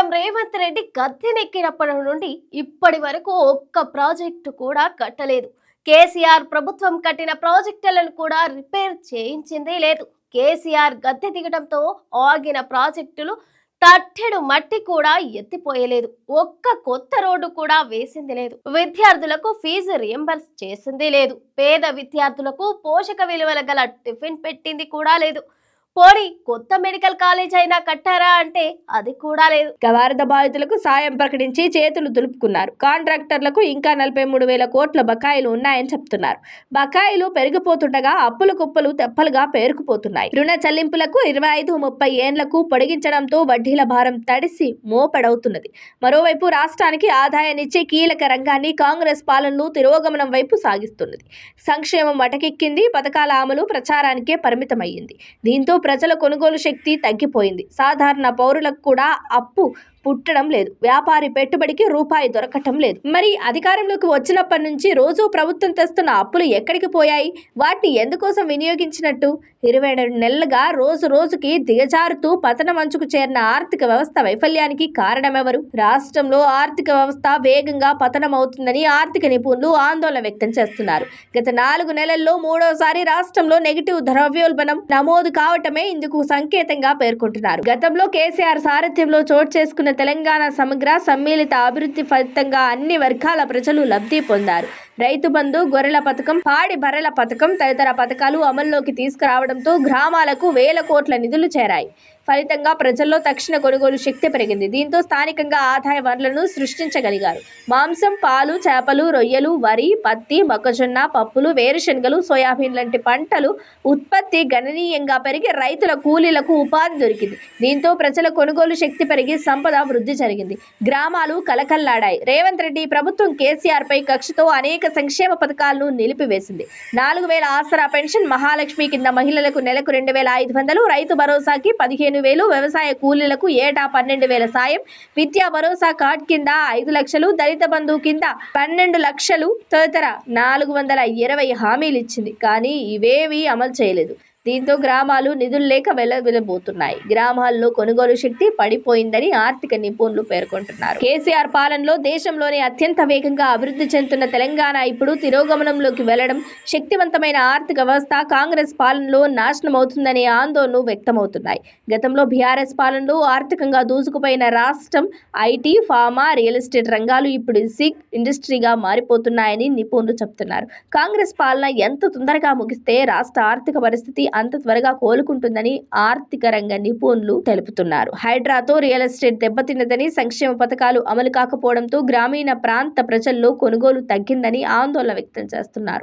CM Revanth Reddy గద్దెనెక్కినప్పటి నుండి ఇప్పటి వరకు ఒక్క ప్రాజెక్టు కూడా కట్టలేదు. కేసీఆర్ ప్రభుత్వం కట్టిన ప్రాజెక్టులను కూడా రిపేర్ చేయించిందే లేదు. కేసీఆర్ గద్దె దిగడంతో ఆగిన ప్రాజెక్టులు తట్టెడు మట్టి కూడా ఎత్తిపోయలేదు. ఒక్క కొత్త రోడ్డు కూడా వేసింది లేదు. విద్యార్థులకు ఫీజు రియంబర్స్ చేసింది లేదు. పేద విద్యార్థులకు పోషక విలువల గల టిఫిన్ పెట్టింది కూడా లేదు. పోనీ కొత్త మెడికల్ కాలేజ్ అయినా కట్టారా అంటే అది కూడా లేదు. ఇక వరద బాధితులకు సాయం ప్రకటించి చేతులు దులుపుకున్నారు. కాంట్రాక్టర్లకు ఇంకా నలభై మూడు వేల కోట్ల బకాయిలు ఉన్నాయని చెప్తున్నారు. బకాయిలు పెరిగిపోతుండగా అప్పుల కుప్పలు తెప్పలుగా పేరుకుపోతున్నాయి. రుణ చెల్లింపులకు ఇరవై ఐదు ముప్పై ఏండ్లకు పొడిగించడంతో వడ్డీల భారం తడిసి మోపెడవుతున్నది. మరోవైపు రాష్ట్రానికి ఆదాయాన్నిచ్చే కీలక రంగాన్ని కాంగ్రెస్ పాలనలు తిరోగమనం వైపు సాగిస్తున్నది. సంక్షేమం మటకెక్కింది పథకాల అమలు ప్రచారానికే పరిమితమయ్యింది. దీంతో ప్రజల కొనుగోలు శక్తి తగ్గిపోయింది. సాధారణ పౌరులకు కూడా అప్పు పుట్టడం లేదు. వ్యాపారి పెట్టుబడికి రూపాయి దొరకటం లేదు. మరి అధికారంలోకి వచ్చినప్పటి నుంచి రోజు ప్రభుత్వం తెస్తున్న అప్పులు ఎక్కడికి పోయాయి? వాటిని ఎందుకోసం వినియోగించినట్టు? ఇరవై ఏడు నెలలుగా రోజు రోజుకి దిగజారుతూ పతనం అంచుకు చేరిన ఆర్థిక వ్యవస్థ వైఫల్యానికి కారణమెవరు? రాష్ట్రంలో ఆర్థిక వ్యవస్థ వేగంగా పతనం అవుతుందని ఆర్థిక నిపుణులు ఆందోళన వ్యక్తం చేస్తున్నారు. గత నాలుగు నెలల్లో మూడోసారి రాష్ట్రంలో నెగిటివ్ ద్రవ్యోల్బణం నమోదు కావటమే ఇందుకు సంకేతంగా పేర్కొంటున్నారు. గతంలో కేసీఆర్ సారథ్యంలో చోటు చేసుకున్న తెలంగాణ సమగ్ర సమ్మిళిత అభివృద్ధి ఫలితంగా అన్ని వర్గాల ప్రజలు లబ్ధి పొందారు. రైతు బంధు గొర్రెల పథకం పాడి బర్రెల పథకం తదితర పథకాలు అమల్లోకి తీసుకురావడంతో గ్రామాలకు వేల కోట్ల నిధులు చేరాయి. ఫలితంగా ప్రజల్లో తక్షణ కొనుగోలు శక్తి పెరిగింది. దీంతో స్థానికంగా ఆదాయ వనరులను సృష్టించగలిగారు. మాంసం పాలు చేపలు రొయ్యలు వరి పత్తి మొక్కజొన్న పప్పులు వేరుశనగలు సోయాబీన్ లాంటి పంటలు ఉత్పత్తి గణనీయంగా పెరిగి రైతుల కూలీలకు ఉపాధి దొరికింది. దీంతో ప్రజల కొనుగోలు శక్తి పెరిగి సంపద వృద్ధి జరిగింది. గ్రామాలు కలకల్లాడాయి. రేవంత్ రెడ్డి ప్రభుత్వం కేసీఆర్ పై కక్షతో అనేక సంక్షేమ పథకాలను నిలిపివేసింది. నాలుగు వేల ఆసరా పెన్షన్ మహాలక్ష్మి కింద మహిళలకు నెలకు రెండు వేల ఐదు వందలు రైతు భరోసాకి పదిహేను వేలు వ్యవసాయ కూలీలకు ఏటా పన్నెండు వేల సాయం విద్యా భరోసా కార్డ్ కింద ఐదు లక్షలు దళిత బంధువు కింద పన్నెండు లక్షలు తదితర నాలుగు వందల ఇరవై హామీలు ఇచ్చింది. కానీ ఇవేవి అమలు చేయలేదు. దీంతో గ్రామాలు నిధులు లేక వెలవెలబోతున్నాయి గ్రామాల్లో కొనుగోలు శక్తి పడిపోయిందని ఆర్థిక నిపుణులు పేర్కొంటున్నారు. కేసీఆర్ పాలనలో దేశంలోనే అత్యంత వేగంగా అభివృద్ధి చెందుతున్న తెలంగాణ ఇప్పుడు తిరోగమనంలోకి వెళ్ళడం శక్తివంతమైన ఆర్థిక వ్యవస్థ కాంగ్రెస్ పాలనలో నాశనం అవుతుందనే ఆందోళనలు వ్యక్తమవుతున్నాయి. గతంలో బీఆర్ఎస్ పాలనలో ఆర్థికంగా దూసుకుపోయిన రాష్ట్రం ఐటీ ఫార్మా రియల్ ఎస్టేట్ రంగాలు ఇప్పుడు సిక్ ఇండస్ట్రీగా మారిపోతున్నాయని నిపుణులు చెబుతున్నారు కాంగ్రెస్ పాలన ఎంత తొందరగా ముగిస్తే రాష్ట్ర ఆర్థిక పరిస్థితి అంత త్వరగా కోలుకుంటుందని ఆర్థిక రంగ నిపుణులు తెలుపుతున్నారు. హైడ్రాతో రియల్ ఎస్టేట్ దెబ్బతిన్నదని సంక్షేమ పథకాలు అమలు కాకపోవడంతో గ్రామీణ ప్రాంత ప్రజల్లో కొనుగోలు తగ్గిందని ఆందోళన వ్యక్తం చేస్తున్నారు.